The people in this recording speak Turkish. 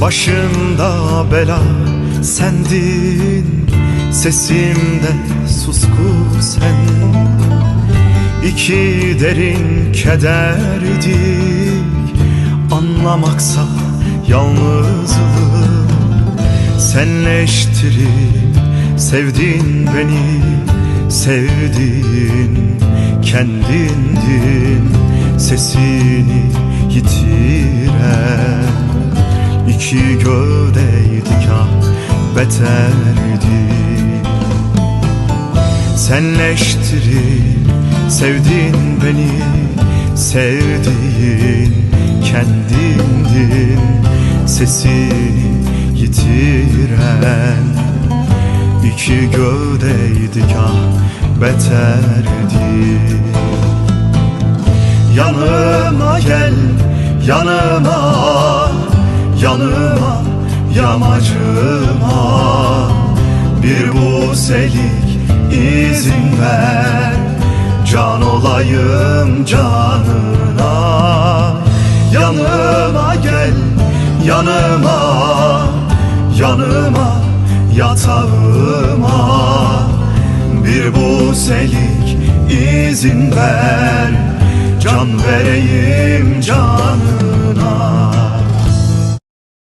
Başında bela sendin Sesimde susku sen İki derin kederdik Anlamaksa yalnızlığı Senleştirip sevdin beni Sevdin kendindin. Sesini yitiren İki gövdeydik ah beterdi. Senleştirip sevdin beni Sevdiğin kendindin Sesini yitiren İki gövdeydik ah beterdi. Yanıma gel yanıma Yanıma yamacıma. Bir buselik izin ver Can olayım canına. Yanıma gel yanıma Yanıma yatağıma. Bir buselik izin ver Can vereyim canına